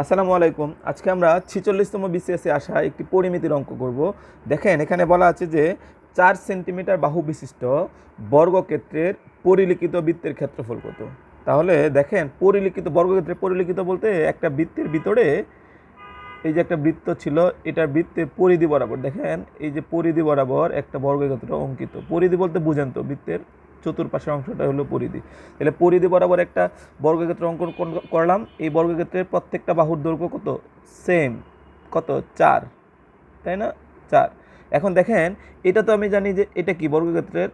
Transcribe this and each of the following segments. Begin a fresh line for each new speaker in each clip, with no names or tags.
আসসালামু আলাইকুম। আজকে আমরা ছিচল্লিশতম বিসিএসে আসা একটি পরিমিতির অঙ্ক করব। দেখেন, এখানে বলা আছে যে চার সেন্টিমিটার বাহু বিশিষ্ট বর্গক্ষেত্রের পরিলিখিত বৃত্তের ক্ষেত্রফল কত? তাহলে দেখেন, পরিলিখিত, বর্গক্ষেত্রের পরিলিখিত বলতে একটা বৃত্তের ভিতরে এই যে একটা বৃত্ত ছিল, এটার বৃত্তের পরিধি বরাবর, দেখেন, এই যে পরিধি বরাবর একটা বর্গক্ষেত্র অঙ্কিত। পরিধি বলতে বুঝেন তো বৃত্তের? চতুর্পাশের অংশটা হলো পরিধি। তাহলে পরিধি বরাবর একটা বর্গক্ষেত্র অঙ্কন কোন- করলাম। এই বর্গক্ষেত্রের প্রত্যেকটা বাহুর দৈর্ঘ্য কত? সেম কত? চার। তাই না? চার। এখন দেখেন, এটা তো আমি জানি যে এটা কি? বর্গক্ষেত্রের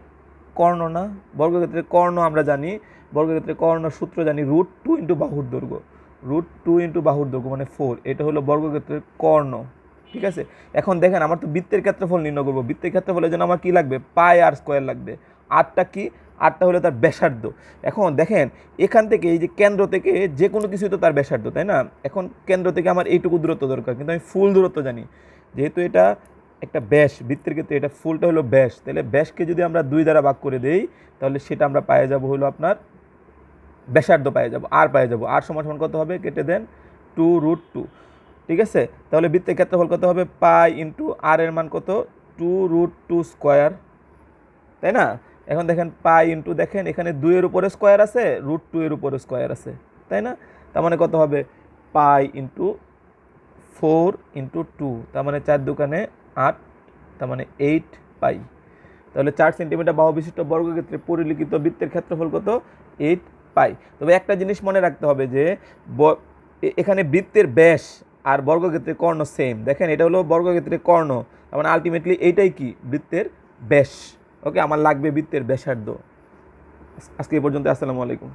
কর্ণ না? বর্গক্ষেত্রের কর্ণ আমরা জানি। বর্গক্ষেত্রের কর্ণ সূত্র জানি রুট টু ইন্টু বাহুর দৈর্ঘ্য। রুট টু ইন্টু বাহুর দৈর্ঘ্য মানে ফোর এটা হলো বর্গক্ষেত্রের কর্ণ। ঠিক আছে? এখন দেখেন, আমার তো বৃত্তের ক্ষেত্রফল নির্ণয় করব। বৃত্তের ক্ষেত্রফলের জন্য আমার কী লাগবে? পাই আর স্কোয়ার লাগবে। আটটা কি? আটটা হলো তার ব্যাসার্ধ। এখন দেখেন, এখান থেকে এই যে কেন্দ্র থেকে যে কোনো কিছুই তো তার ব্যাসার্ধ, তাই না? এখন কেন্দ্র থেকে আমার এইটুকু দূরত্ব দরকার, কিন্তু আমি ফুল দূরত্ব জানি। যেহেতু এটা একটা ব্যাস, বৃত্তের ক্ষেত্রে এটা ফুলটা হলো ব্যাস, তাহলে ব্যাসকে যদি আমরা দুই দ্বারা ভাগ করে দেই, তাহলে সেটা আমরা পায়ে যাব হলো আপনার ব্যাসার্ধ পায়ে যাব, আর পায়ে যাব। আর সমান সমান কত হবে? কেটে দেন টু রুট টু। ঠিক আছে? তাহলে বৃত্তের ক্ষেত্রফল কত হবে? পাই ইন্টু আর এর মান কত? Two root two square. তাই না? এখন দেখেন পাই ইন্টু দেখেন, এখানে দুইয়ের উপরে স্কোয়ার আছে রুট টু এর উপরে স্কোয়ার আছে, তাই না? তার মানে কত হবে? Pi into four into two তার মানে চার দোকানে আট, তার মানে এইট পাই। তাহলে চার সেন্টিমিটার বাহু বিশিষ্ট বর্গক্ষেত্রে পরিলিখিত বৃত্তের ক্ষেত্রফল কত? Eight pi. তবে একটা জিনিস মনে রাখতে হবে যে এখানে বৃত্তের ব্যাস আর বর্গক্ষেত্রের কর্ণ সেম দেখেন, এটা হলো বর্গক্ষেত্রের কর্ণ, তার মানে আলটিমেটলি এইটাই কি? বৃত্তের ব্যাস। ওকে আমার লাগবে বৃত্তের ব্যাসার্ধ। আজকে এই পর্যন্ত আসসালামু আলাইকুম।